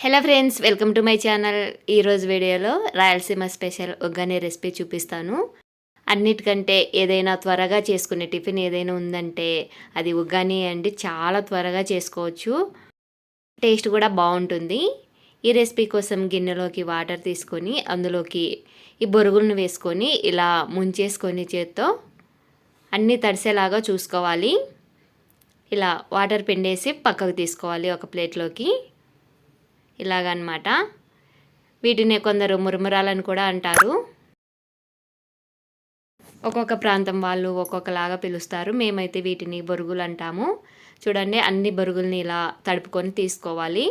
Hello friends welcome to my channel ఈరోజు వీడియోలో Rayalaseema special ఒగ్గనే recipe చూపిస్తాను. అన్నిటికంటే ఏదైనా త్వరగా చేసుకునే టిఫిన్ ఏదైనా ఉందంటే అది ఉగ్గాని అండి చాలా త్వరగా చేసుకోవచ్చు. టేస్ట్ కూడా బాగుంటుంది. ఈ రెసిపీ కోసం గిన్నెలోకి వాటర్ తీసుకొని అందులోకి ఈ బొరుగులను వేసుకొని ఇలా ముంచేసుకొని చేత్తో అన్నీ తడిసేలాగా చూసుకోవాలి. ఇలా వాటర్ పిండేసి పక్కకు తీసుకోవాలి ఒక ప్లేట్లోకి ఇలాగనమాట. వీటిని కొందరు మురుమురాలని కూడా అంటారు. ఒక్కొక్క ప్రాంతం వాళ్ళు ఒక్కొక్కలాగా పిలుస్తారు. మేమైతే వీటిని బొరుగులు అంటాము. చూడండి అన్ని బొరుగుల్ని ఇలా తడుపుకొని తీసుకోవాలి.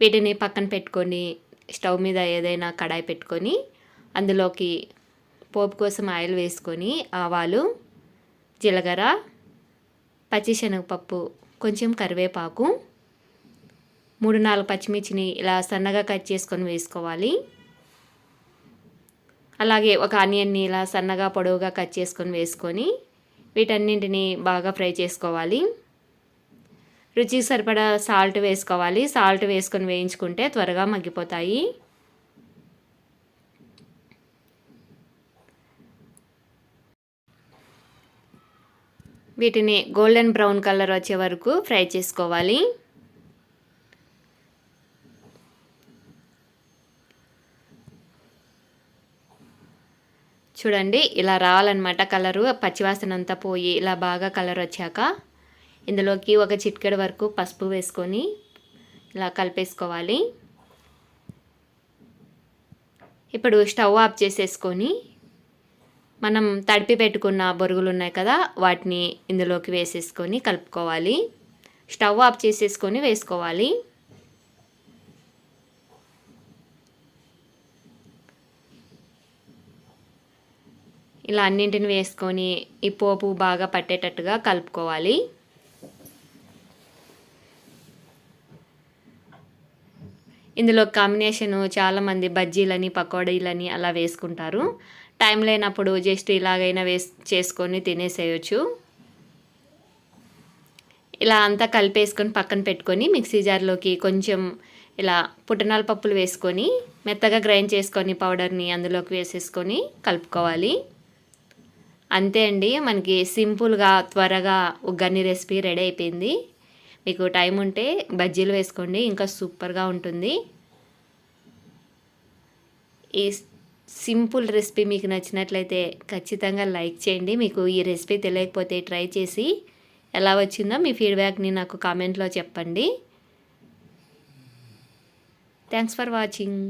వీటిని పక్కన పెట్టుకొని స్టవ్ మీద ఏదైనా కడాయి పెట్టుకొని అందులోకి పోపు కోసం ఆయిల్ వేసుకొని ఆవాలు జీలకర్ర పచ్చిశనగపప్పు కొంచెం కరివేపాకు మూడు నాలుగు పచ్చిమిర్చిని ఇలా సన్నగా కట్ చేసుకొని వేసుకోవాలి. అలాగే ఒక ఆనియన్ని ఇలా సన్నగా పొడవుగా కట్ చేసుకొని వేసుకొని వీటన్నింటిని బాగా ఫ్రై చేసుకోవాలి. రుచికి సరిపడా సాల్ట్ వేసుకోవాలి. సాల్ట్ వేసుకొని వేయించుకుంటే త్వరగా మగ్గిపోతాయి. వీటిని గోల్డెన్ బ్రౌన్ కలర్ వచ్చే వరకు ఫ్రై చేసుకోవాలి. చూడండి ఇలా రావాలన్నమాట కలరు. పచ్చివాసన అంతా పోయి ఇలా బాగా కలర్ వచ్చాక ఇందులోకి ఒక చిట్కెడు వరకు పసుపు వేసుకొని ఇలా కలిపేసుకోవాలి. ఇప్పుడు స్టవ్ ఆఫ్ చేసేసుకొని మనం తడిపి పెట్టుకున్న బొరుగులు ఉన్నాయి కదా వాటిని ఇందులోకి వేసేసుకొని కలుపుకోవాలి. స్టవ్ ఆఫ్ చేసేసుకొని వేసుకోవాలి. ఇలా అన్నింటిని వేసుకొని ఈ పోపు బాగా పట్టేటట్టుగా కలుపుకోవాలి. ఇందులో కాంబినేషను చాలామంది బజ్జీలని పకోడీలని అలా వేసుకుంటారు. టైం లేనప్పుడు జస్ట్ ఇలాగైనా వేస్ చేసుకొని తినేసేయచ్చు. ఇలా అంతా కలిపేసుకొని పక్కన పెట్టుకొని మిక్సీ జార్లోకి కొంచెం ఇలా పుట్టినాల పప్పులు వేసుకొని మెత్తగా గ్రైండ్ చేసుకొని పౌడర్ని అందులోకి వేసేసుకొని కలుపుకోవాలి. అంతే అండి మనకి సింపుల్గా త్వరగా ఉగ్గని రెసిపీ రెడీ అయిపోయింది. మీకు టైం ఉంటే బజ్జీలు వేసుకోండి ఇంకా సూపర్గా ఉంటుంది. ఈ సింపుల్ రెసిపీ మీకు నచ్చినట్లయితే ఖచ్చితంగా లైక్ చేయండి. మీకు ఈ రెసిపీ తెలియకపోతే ట్రై చేసి ఎలా వచ్చిందో మీ ఫీడ్బ్యాక్ని నాకు కామెంట్లో చెప్పండి. Thanks for watching.